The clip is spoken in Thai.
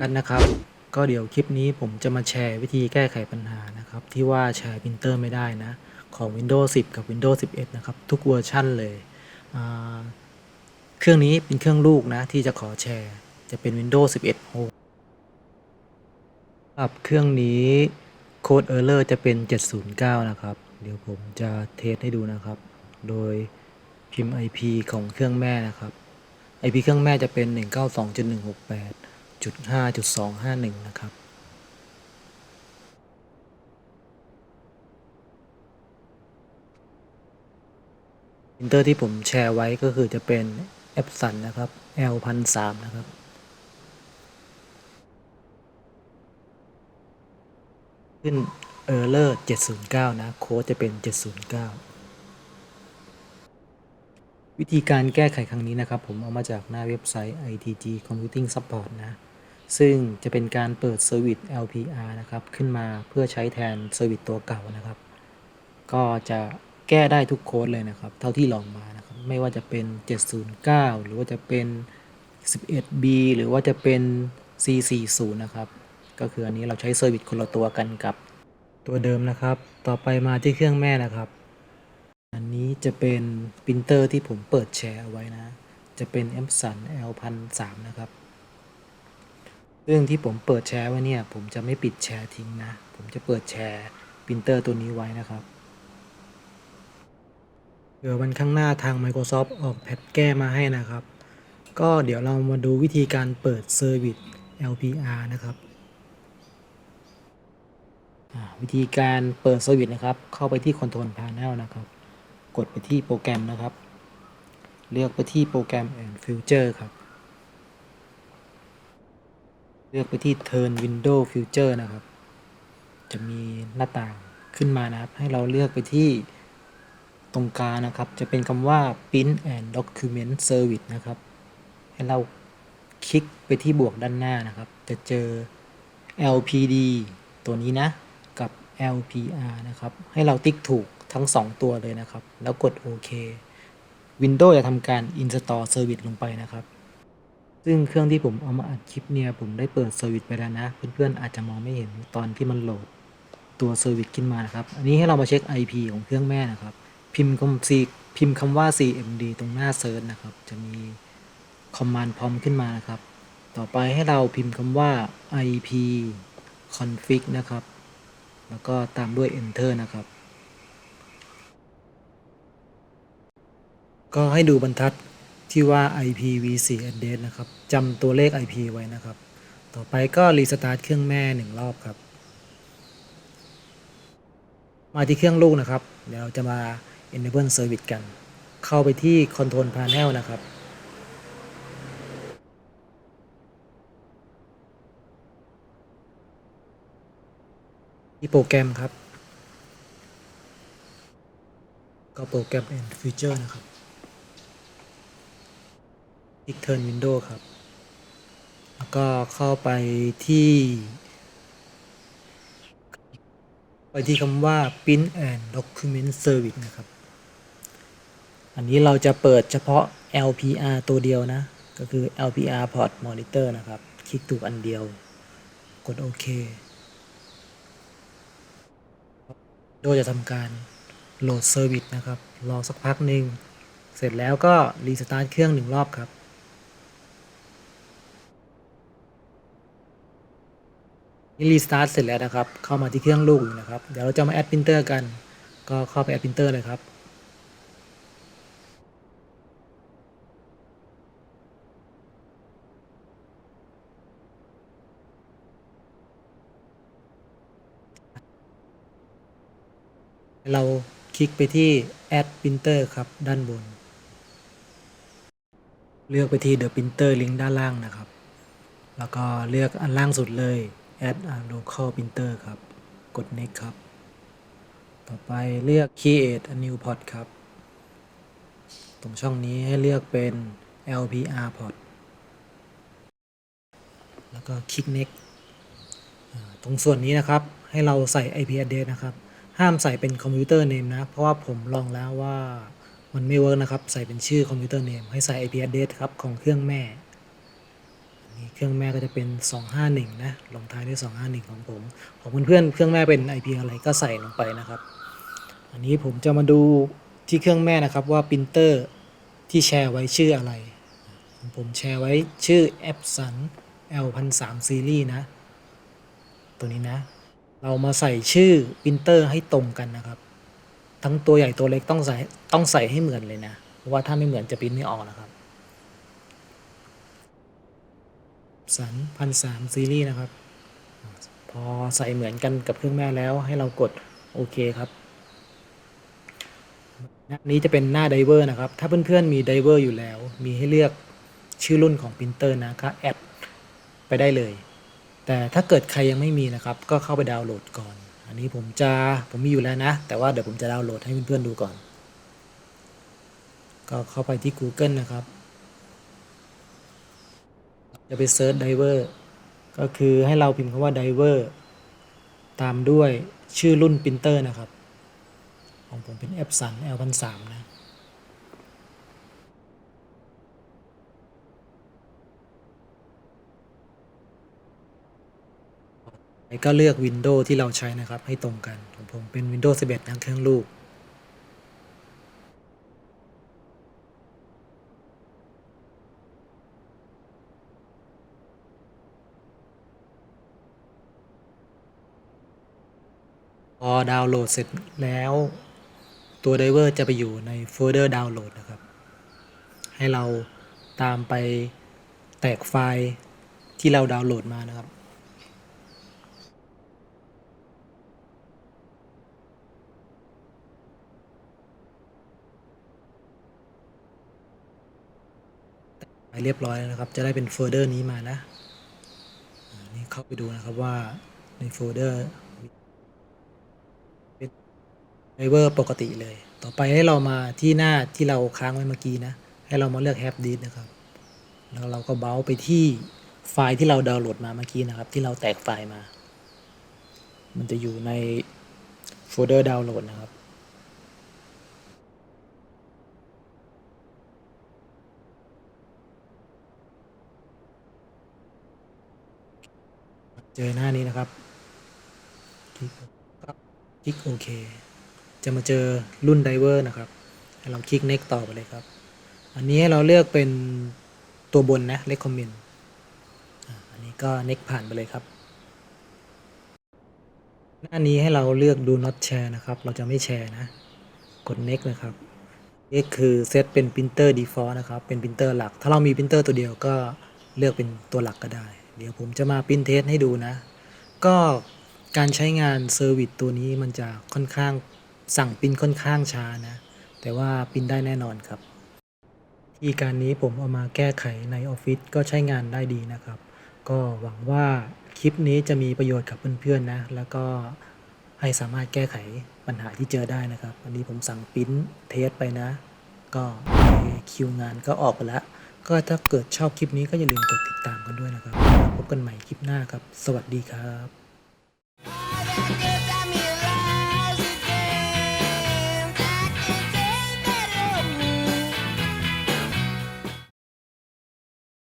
กันนะครับ ก็เดี๋ยวคลิปนี้ผมจะมาแชร์วิธีแก้ไขปัญหานะครับ ที่ว่าแชร์พิมพ์เตอร์ไม่ได้นะ ของ Windows 10 กับ Windows 11 นะครับ ทุกเวอร์ชั่นเลย เครื่องนี้เป็นเครื่องลูกนะ ที่จะขอแชร์ จะเป็น Windows 11 Home ครับเครื่องนี้โค้ด Error จะเป็น 709 นะครับ เดี๋ยวผมจะเทสให้ดูนะครับ โดยพิมพ์ IP ของเครื่องแม่นะครับ IP เครื่องแม่จะเป็น 11.5.251 นะครับพิมเตอร์ที่ผมแชร์ไว้ก็คือจะเป็น Epson นนะครับ L 1 0 0นะครับ ขึ้น Error 709 นะ โค้ดจะเป็น 709 วิธีการแก้ไขครั้งนี้นะครับ ผมเอามาจากหน้าเว็บไซต์ ITG Computing Support นะ ซึ่งจะเป็นการเปิดเซอร์วิส LPR นะครับ ขึ้นมาเพื่อใช้แทนเซอร์วิสตัวเก่านะครับ ก็จะแก้ได้ทุกโค้ดเลยนะครับ เท่าที่ลองมานะครับ ไม่ว่าจะเป็น 709 หรือว่าจะเป็น 11B หรือว่าจะเป็น C40 นะครับ ก็คืออันนี้เราใช้เซอร์วิสคนละตัวกันกับตัวเดิมนะครับ ต่อไปมาที่เครื่องแม่นะครับ อันนี้จะเป็นปรินเตอร์ที่ผมเปิดแชร์เอาไว้นะ จะเป็น Epson L 1 0 0นะครับ ซึ่งที่ผมเปิดแชร์ไว้เนี่ย ผมจะไม่ปิดแชร์ทิ้งนะ ผมจะเปิดแชร์ปรินเตอร์ตัวนี้ไว้นะครับเดี๋ยววันข้างหน้าทาง Microsoft ออกแพทแก้มาให้นะครับ ก็เดี๋ยวเรามาดูวิธีการเปิดเซอร์วิส LPR นะครับวิธีการเปิดเซอร์วิสนะครับ เข้าไปที่ Control Panel นะครับ กดไปที่โปรแกรมนะครับ เลือกไปที่โปรแกรม and Future ครับ เลือกไปที่ Turn Window Future นะครับ จะมีหน้าต่างขึ้นมานะครับ ให้เราเลือกไปที่ตรงกลางนะครับ จะเป็นคำว่า Print and Document Service นะครับ ให้เราคลิกไปที่บวกด้านหน้านะครับ จะเจอ LPD ตัวนี้นะ กับ LPR นะครับ ให้เราติ๊กถูกทั้ง 2 ตัวเลยนะครับ แล้วกดโอเค Windows จะทำการ Install Service ลงไปนะครับ ซึ่งเครื่องที่ผมเอามาอัดคลิปเนี่ยผมได้เปิดเซอร์วิสไปแล้วนะ เพื่อนๆอาจจะมองไม่เห็นตอนที่มันโหลดตัวเซอร์วิสขึ้นมานะครับ อันนี้ให้เรามาเช็ค IP ของเครื่องแม่นะครับ พิมพ์คำ C พิมพ์คำว่า CMD ตรงหน้าเซิร์ชนะครับ จะมีคอมมานด์พร้อมขึ้นมานะครับ ต่อไปให้เราพิมพ์คำว่า IP config นะครับ แล้วก็ตามด้วย enter นะครับ ก็ให้ดูบรรทัด ที่ว่า IPv4 address นะครับจำตัวเลข IP ไว้นะครับ ต่อไปก็รีสตาร์ทเครื่องแม่หนึ่งรอบครับ มาที่เครื่องลูกนะครับ เดี๋ยวเราจะมา enable service กัน เข้าไปที่ control panel นะครับที่โปรแกรมครับ ก็โปรแกรม and feature นะครับ คลิก turn window ครับ แล้วก็เข้าไปที่ ไปที่คำว่า print and document service นะครับ อันนี้เราจะเปิดเฉพาะ LPR ตัวเดียวนะ ก็คือ LPR port monitor นะครับ คลิกถูกอันเดียว กดโอเค โดยจะทำการโหลดเซอร์วิสนะครับ รอสักพักหนึ่ง เสร็จแล้วก็รีสตาร์ทเครื่องหนึ่งรอบครับ นี่รีสตาร์ทเสร็จแล้วนะครับ เข้ามาที่เครื่องลูกอยู่นะครับ เดี๋ยวเราจะมาแอดพิมพ์เตอร์กัน ก็เข้าไปแอดพิมพ์เตอร์เลยครับเราคลิกไปที่ Add Printer ครับ ด้านบน เลือกไปที่ The Printer Link ด้านล่างนะครับ แล้วก็เลือกอันล่างสุดเลย Add a Local Printer ครับ กด Next ครับ ต่อไปเลือก Create a New Port ครับ ตรงช่องนี้ให้เลือกเป็น LPR Port แล้วก็คลิก Next ตรงส่วนนี้นะครับ ให้เราใส่ IP address นะครับ ห้ามใส่เป็นคอมพิวเตอร์เนมนะ เพราะว่าผมลองแล้วว่ามันไม่เวิร์กนะครับ ใส่เป็นชื่อคอมพิวเตอร์เนมให้ใส่ IP address ครับ ของเครื่องแม่ นี่เครื่องแม่ก็จะเป็น 251 นะ ลงท้ายด้วย 251 ของผม ของเพื่อนๆ เครื่องแม่เป็น IP อะไรก็ใส่ลงไปนะครับ อันนี้ผมจะมาดูที่เครื่องแม่นะครับว่าปรินเตอร์ที่แชร์ไว้ชื่ออะไรของผมแชร์ไว้ชื่อ Epson L1003 Series นะ ตัวนี้นะ เรามาใส่ชื่อปรินเตอร์ให้ตรงกันนะครับ ทั้งตัวใหญ่ตัวเล็กต้องใส่ต้องใส่ให้เหมือนเลยนะ เพราะว่าถ้าไม่เหมือนจะปริ้นไม่ออกนะครับ สันพันสามซีรีส์นะครับ พอใส่เหมือนกันกับเครื่องแม่แล้วให้เรากดโอเคครับหน้านี้จะเป็นหน้าไดเวอร์นะครับ ถ้าเพื่อนๆมีไดเวอร์อยู่แล้ว มีให้เลือกชื่อรุ่นของปรินเตอร์นะก็แอดไปได้เลย แต่ถ้าเกิดใครยังไม่มีนะครับ ก็เข้าไปดาวน์โหลดก่อน อันนี้ผมจะผมมีอยู่แล้วนะ แต่ว่าเดี๋ยวผมจะดาวน์โหลดให้เพื่อนๆดูก่อน ก็เข้าไปที่ Google นะครับ จะไปเซิร์ชไดเวอร์ก็คือให้เราพิมพ์คำว่าไดเวอร์ตามด้วยชื่อรุ่นปรินเตอร์นะครับ ของผมเป็น Epson L1003 นะแล้วก็เลือก Windows ที่เราใช้นะครับ ให้ตรงกันของผมเป็น Windows 11นะเครื่องลูก พอดาวน์โหลดเสร็จแล้วตัวไดเวอร์จะไปอยู่ในโฟลเดอร์ดาวน์โหลดนะครับ ให้เราตามไปแตกไฟล์ที่เราดาวน์โหลดมานะครับ ไปเรียบร้อยแล้วนะครับ จะได้เป็นโฟลเดอร์นี้มานะนี่เข้าไปดูนะครับว่าในโฟลเดอร์ ไดเวอร์ปกติเลย ต่อไปให้เรามาที่หน้าที่เราค้างไว้เมื่อกี้นะ ให้เรามาเลือก h a v e d i s นะครับ แล้วเราก็เบราว์ไปที่ไฟล์ที่เราดาวน์โหลดมาเมื่อกี้นะครับ ที่เราแตกไฟล์มา มันจะอยู่ในโฟลเดอร์ดาวน์โหลดนะครับเจอหน้านี้นะครับ คลิกโอเค จะมาเจอรุ่นไดเวอร์นะครับให้เราคลิก next ต่อไปเลยครับ อันนี้ให้เราเลือกเป็นตัวบนนะ recommend อ่าอันนี้ก็ next ผ่านไปเลยครับ หน้านี้ให้เราเลือก do not share นะครับ เราจะไม่แชร์นะ กด next นะครับ next คือเซตเป็น printer default นะครับ เป็น printer หลัก ถ้าเรามี printer ตัวเดียวก็เลือกเป็นตัวหลักก็ได้ เดี๋ยวผมจะมาพิมพ์เทสให้ดูนะ ก็การใช้งานเซอร์วิสตัวนี้มันจะค่อนข้าง สั่งปิ้นค่อนข้างช้านะ แต่ว่าปิ้นได้แน่นอนครับที่การนี้ผมเอามาแก้ไขในออฟฟิศก็ใช้งานได้ดีนะครับ ก็หวังว่าคลิปนี้จะมีประโยชน์กับเพื่อนๆนะ แล้วก็ให้สามารถแก้ไขปัญหาที่เจอได้นะครับวันนี้ผมสั่งปิ้นเทสไปนะ ก็คิวงานก็ออกไปแล้ว ก็ถ้าเกิดชอบคลิปนี้ก็อย่าลืมกดติดตามกันด้วยนะครับ พบกันใหม่คลิปหน้าครับ สวัสดีครับ